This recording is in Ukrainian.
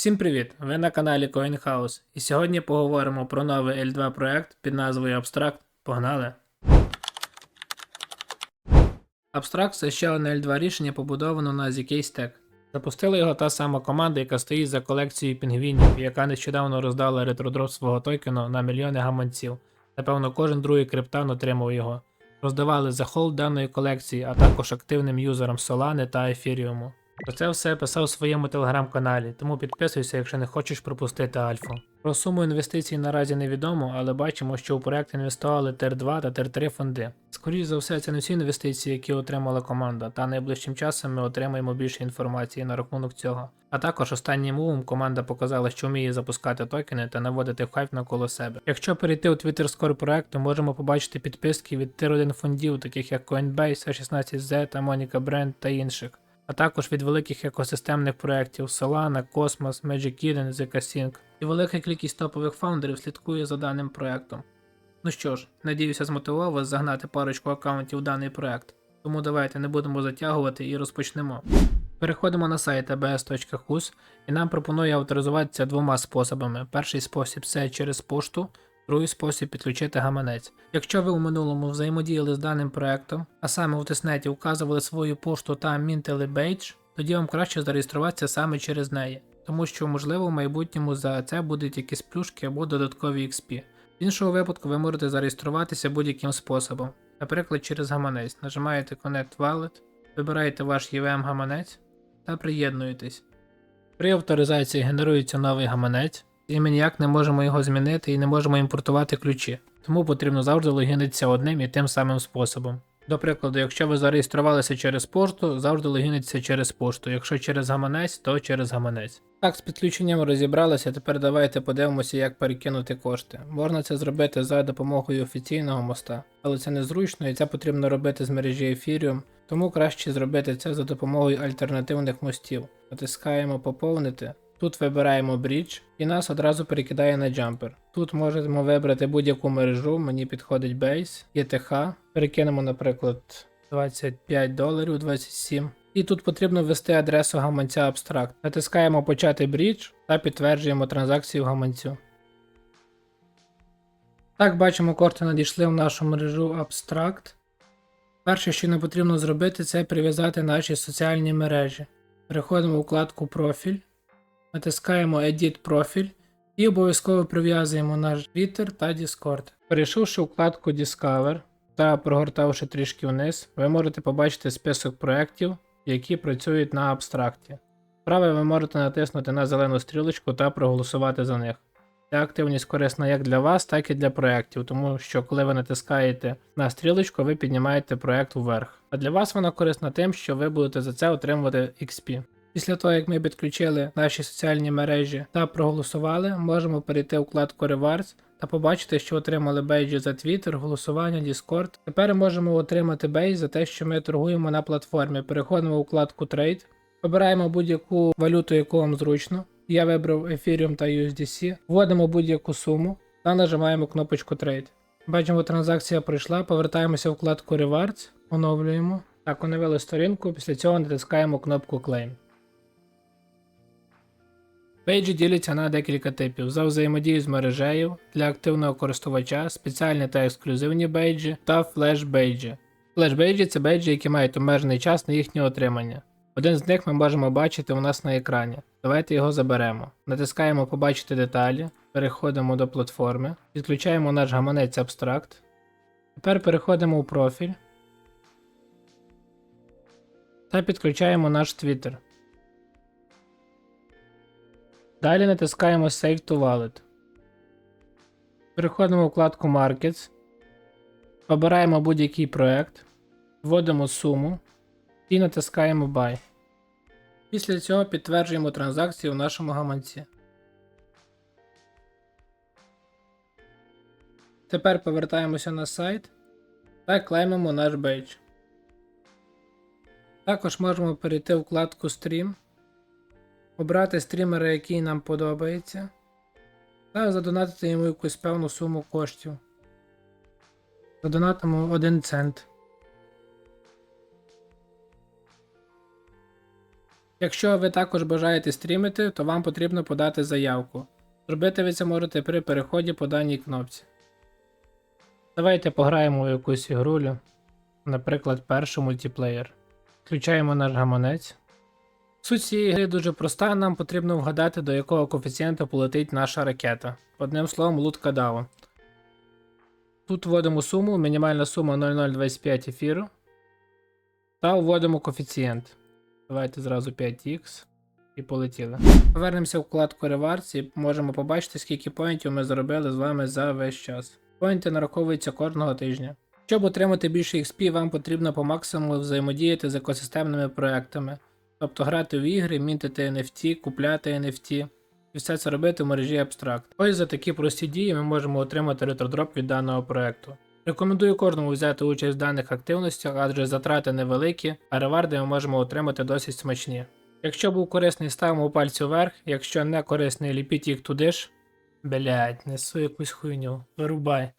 Всім привіт! Ви на каналі CoinHouse і сьогодні поговоримо про новий L2 проект під назвою Abstract. Погнали! Abstract це ще одне L2 рішення, побудовано на ZK Stack. Запустила його та сама команда, яка стоїть за колекцією пінгвінів, яка нещодавно роздала ретродроп свого токену на мільйони гаманців. Напевно, кожен другий криптан отримав його. Роздавали за холд даної колекції, а також активним юзерам Solana та Ефіріуму. Про це все писав у своєму телеграм-каналі, тому підписуйся, якщо не хочеш пропустити альфу. Про суму інвестицій наразі невідомо, але бачимо, що у проект інвестували тер 2 та тер 3 фонди. Скоріше за все, це не всі інвестиції, які отримала команда, та найближчим часом ми отримаємо більше інформації на рахунок цього. А також останнім мувом команда показала, що вміє запускати токени та наводити хайп навколо себе. Якщо перейти у Twitter Score проекту, можемо побачити підписки від тир 1 фондів, таких як Coinbase, A16Z, та Monica Brand та інших а також від великих екосистемних проєктів Solana, Cosmos, Magic Eden, ZK-Sync. І велика кількість топових фаундерів слідкує за даним проєктом. Ну що ж, надіюся, змотивував вас загнати парочку аккаунтів в даний проєкт. Тому давайте не будемо затягувати і розпочнемо. Переходимо на сайт abs.hus і нам пропонує авторизуватися двома способами. Перший спосіб це через пошту, Другий спосіб підключити гаманець. Якщо ви у минулому взаємодіяли з даним проектом, а саме у тиснеті вказували свою пошту та мінтили бейдж, тоді вам краще зареєструватися саме через неї, тому що, можливо, в майбутньому за це будуть якісь плюшки або додаткові XP. В іншому випадку ви можете зареєструватися будь-яким способом, наприклад, через гаманець. Нажимаєте Connect Wallet, вибираєте ваш EVM гаманець та приєднуєтесь. При авторизації генерується новий гаманець і ми ніяк не можемо його змінити і не можемо імпортувати ключі, тому потрібно завжди логінитися одним і тим самим способом. До прикладу, якщо ви зареєструвалися через пошту, завжди логіниться через пошту, якщо через гаманець, то через гаманець. Так, з підключенням розібралися, тепер давайте подивимося, як перекинути кошти. Можна це зробити за допомогою офіційного моста, але це незручно і це потрібно робити з мережі Ethereum, тому краще зробити це за допомогою альтернативних мостів. Натискаємо поповнити. Тут вибираємо Bridge і нас одразу перекидає на джампер. Тут можемо вибрати будь-яку мережу, мені підходить Base, ETH. Перекинемо, наприклад, 25 доларів 27. І тут потрібно ввести адресу гаманця Abstract. Натискаємо Почати Bridge та підтверджуємо транзакцію гаманцю. Так, бачимо, кошти надійшли в нашу мережу Abstract. Перше, що нам потрібно зробити, це прив'язати наші соціальні мережі. Переходимо у вкладку Профіль натискаємо Edit профіль і обов'язково прив'язуємо наш Twitter та Discord. Перейшовши у вкладку Discover та прогортавши трішки вниз, ви можете побачити список проєктів, які працюють на абстракті. Справа ви можете натиснути на зелену стрілочку та проголосувати за них. Ця активність корисна як для вас, так і для проєктів, тому що коли ви натискаєте на стрілочку, ви піднімаєте проєкт вверх. А для вас вона корисна тим, що ви будете за це отримувати XP. Після того, як ми підключили наші соціальні мережі та проголосували, можемо перейти у вкладку Rewards та побачити, що отримали бейджі за Twitter, голосування, Discord. Тепер можемо отримати бейдж за те, що ми торгуємо на платформі. Переходимо у вкладку Trade, обираємо будь-яку валюту, яку вам зручно. Я вибрав Ethereum та USDC, вводимо будь-яку суму та нажимаємо кнопочку Trade. Бачимо, транзакція пройшла, повертаємося в вкладку Rewards, оновлюємо. Так, оновили сторінку, після цього натискаємо кнопку Claim. Пейджі діляться на декілька типів: за взаємодію з мережею для активного користувача, спеціальні та ексклюзивні бейджі та флеш-бейджі. Флеш-бейджі це бейджі, які мають обмежений час на їхнє отримання. Один з них ми можемо бачити у нас на екрані. Давайте його заберемо. Натискаємо Побачити деталі, переходимо до платформи, підключаємо наш гаманець Abstract. Тепер переходимо у профіль та підключаємо наш Twitter. Далі натискаємо Save to Wallet. Переходимо у вкладку Markets. Обираємо будь-який проект, вводимо суму і натискаємо Buy. Після цього підтверджуємо транзакцію в нашому гаманці. Тепер повертаємося на сайт та клеймимо наш бейдж. Також можемо перейти в вкладку Stream обрати стрімера, який нам подобається, та задонатити йому якусь певну суму коштів. Задонатимо 1 цент. Якщо ви також бажаєте стрімити, то вам потрібно подати заявку. Зробити ви це можете при переході по даній кнопці. Давайте пограємо у якусь ігрулю, наприклад, перший мультиплеєр. Включаємо наш гаманець. Суть цієї гри дуже проста, нам потрібно вгадати, до якого коефіцієнта полетить наша ракета. Одним словом, лутка дава. Тут вводимо суму, мінімальна сума 0025 ефіру. Та вводимо коефіцієнт. Давайте зразу 5х і полетіли. Повернемося в вкладку Rewards і можемо побачити, скільки поінтів ми заробили з вами за весь час. Поінти нараховуються кожного тижня. Щоб отримати більше XP, вам потрібно по максимуму взаємодіяти з екосистемними проектами, тобто грати в ігри, мінтити NFT, купляти NFT. І все це робити в мережі Abstract. Ось за такі прості дії ми можемо отримати ретродроп від даного проекту. Рекомендую кожному взяти участь в даних активностях, адже затрати невеликі, а реварди ми можемо отримати досить смачні. Якщо був корисний, ставимо пальці вверх, якщо не корисний, ліпіть їх туди ж. Блять, несу якусь хуйню. Вирубай.